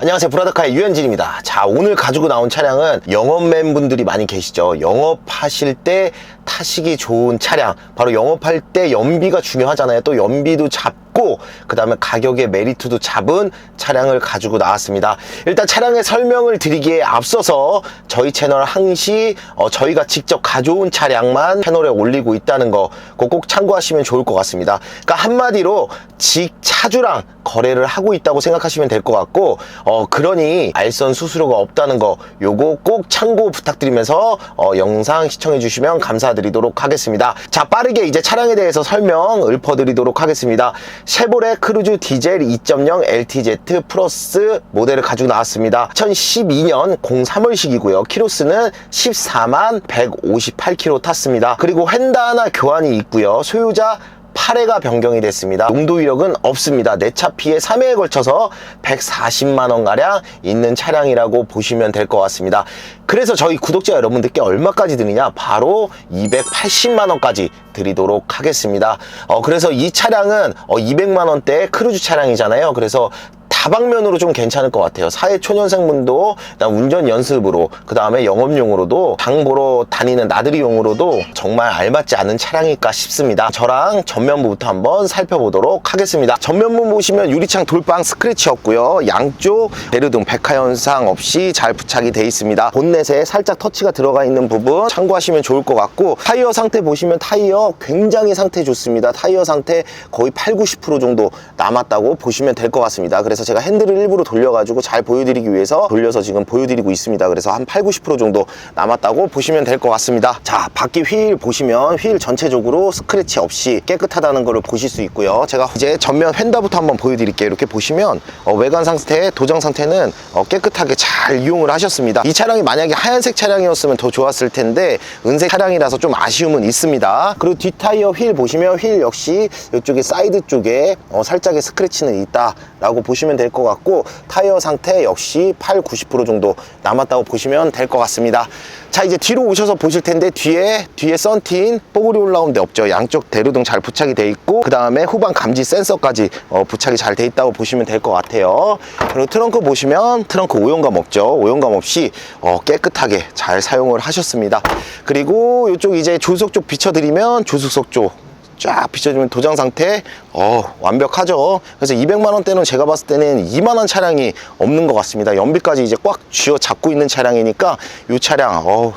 안녕하세요. 브라더카의 유현진입니다. 자 오늘 가지고 나온 차량은 영업맨 분들이 많이 계시죠. 영업하실 때 타시기 좋은 차량. 바로 영업할 때 연비가 중요하잖아요. 또 연비도 잡 고 그 다음에 가격의 메리트도 잡은 차량을 가지고 나왔습니다. 일단 차량의 설명을 드리기에 앞서서 저희 채널 항시 어, 저희가 직접 가져온 차량만 채널에 올리고 있다는 거 꼭 참고하시면 좋을 것 같습니다. 그러니까 한마디로 직 차주랑 거래를 하고 있다고 생각하시면 될 것 같고 어 그러니 알선 수수료가 없다는 거 요거 꼭 참고 부탁드리면서 어, 영상 시청해 주시면 감사드리도록 하겠습니다. 자 빠르게 이제 차량에 대해서 설명 읊어드리도록 하겠습니다 쉐보레 크루즈 디젤 2.0 LTZ 플러스 모델을 가지고 나왔습니다. 2012년 03월식이고요. 키로수는 14만 158km 탔습니다. 그리고 횡단화 교환이 있고요. 소유자 8회가 변경이 됐습니다. 용도 이력은 없습니다. 내차 피해 3회에 걸쳐서 140만원가량 있는 차량이라고 보시면 될 것 같습니다. 그래서 저희 구독자 여러분들께 얼마까지 드리냐? 바로 280만원까지 드리도록 하겠습니다. 어, 그래서 이 차량은 어, 200만원대 크루즈 차량이잖아요. 그래서 다방면으로 좀 괜찮을 것 같아요. 사회 초년생분도 운전 연습으로 그 다음에 영업용으로도 장 보러 다니는 나들이용으로도 정말 알맞지 않은 차량일까 싶습니다. 저랑 전면부부터 한번 살펴보도록 하겠습니다. 전면부 보시면 유리창 돌방 스크래치 없고요. 양쪽 베르등 백화 현상 없이 잘 부착이 돼 있습니다. 본넷에 살짝 터치가 들어가 있는 부분 참고하시면 좋을 것 같고 타이어 상태 보시면 타이어 굉장히 상태 좋습니다. 타이어 상태 거의 8, 90% 정도 남았다고 보시면 될 것 같습니다. 그래서 제가 핸들을 일부러 돌려가지고 잘 보여드리기 위해서 돌려서 지금 보여드리고 있습니다. 그래서 한 8, 90% 정도 남았다고 보시면 될 것 같습니다. 자, 바퀴 휠 보시면 휠 전체적으로 스크래치 없이 깨끗하다는 것을 보실 수 있고요. 제가 이제 전면 휀다부터 한번 보여드릴게요. 이렇게 보시면 어, 외관 상태, 도장 상태는 어, 깨끗하게 잘 이용을 하셨습니다. 이 차량이 만약에 하얀색 차량이었으면 더 좋았을 텐데 은색 차량이라서 좀 아쉬움은 있습니다. 그리고 뒷타이어 휠 보시면 휠 역시 이쪽에 사이드 쪽에 어, 살짝의 스크래치는 있다라고 보시면 될 것 같고 타이어 상태 역시 8, 90% 정도 남았다고 보시면 될 것 같습니다. 자 이제 뒤로 오셔서 보실 텐데 뒤에 뒤에 썬틴 뽀글이 올라온 데 없죠. 양쪽 대로등 잘 부착이 돼 있고 그 다음에 후방 감지 센서까지 어, 부착이 잘 돼 있다고 보시면 될 것 같아요. 그리고 트렁크 보시면 트렁크 오염감 없죠. 오염감 없이 어, 깨끗하게 잘 사용을 하셨습니다. 그리고 이쪽 이제 조수석 쪽 비춰드리면 조수석 쪽 쫙 비춰주면 도장 상태? 어 완벽하죠. 그래서 200만 원대는 제가 봤을 때는 2만 원 차량이 없는 것 같습니다. 연비까지 이제 꽉 쥐어 잡고 있는 차량이니까 이 차량 어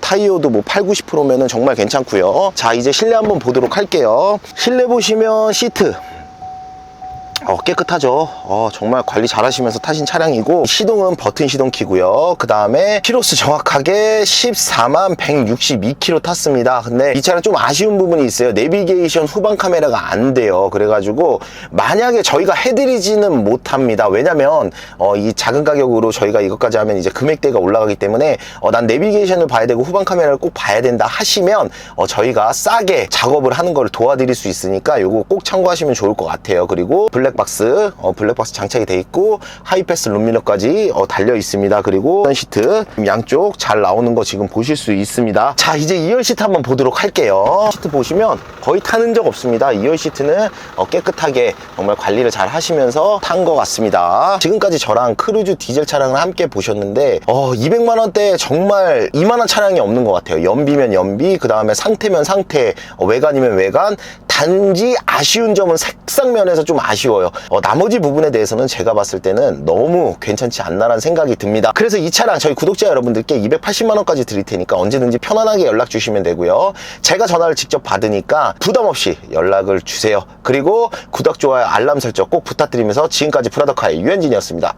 타이어도 뭐 8, 90%면은 정말 괜찮고요. 자 이제 실내 한번 보도록 할게요. 실내 보시면 시트 어, 깨끗하죠. 어, 정말 관리 잘 하시면서 타신 차량이고, 시동은 버튼 시동 키고요. 그 다음에, 키로수 정확하게 14만 162km 탔습니다. 근데 이 차량 좀 아쉬운 부분이 있어요. 내비게이션 후방 카메라가 안 돼요. 그래가지고, 만약에 저희가 해드리지는 못합니다. 왜냐면, 어, 이 작은 가격으로 저희가 이것까지 하면 이제 금액대가 올라가기 때문에, 어, 난 내비게이션을 봐야 되고 후방 카메라를 꼭 봐야 된다 하시면, 어, 저희가 싸게 작업을 하는 걸 도와드릴 수 있으니까, 요거 꼭 참고하시면 좋을 것 같아요. 그리고, 블랙박스 어, 블랙박스 장착이 돼 있고 하이패스 룸미러까지 어, 달려 있습니다. 그리고 시트 양쪽 잘 나오는 거 지금 보실 수 있습니다. 자 이제 2열 시트 한번 보도록 할게요. 시트 보시면 거의 타는 적 없습니다. 2열 시트는 어, 깨끗하게 정말 관리를 잘 하시면서 탄 것 같습니다. 지금까지 저랑 크루즈 디젤 차량을 함께 보셨는데 어, 200만 원대 정말 이만한 차량이 없는 것 같아요. 연비면 연비 그 다음에 상태면 상태 어, 외관이면 외관 단지 아쉬운 점은 색상 면에서 좀 아쉬워요. 어, 나머지 부분에 대해서는 제가 봤을 때는 너무 괜찮지 않나라는 생각이 듭니다. 그래서 이 차량 저희 구독자 여러분들께 280만 원까지 드릴 테니까 언제든지 편안하게 연락 주시면 되고요. 제가 전화를 직접 받으니까 부담 없이 연락을 주세요. 그리고 구독, 좋아요, 알람 설정 꼭 부탁드리면서 지금까지 프라더카의 유현진이었습니다.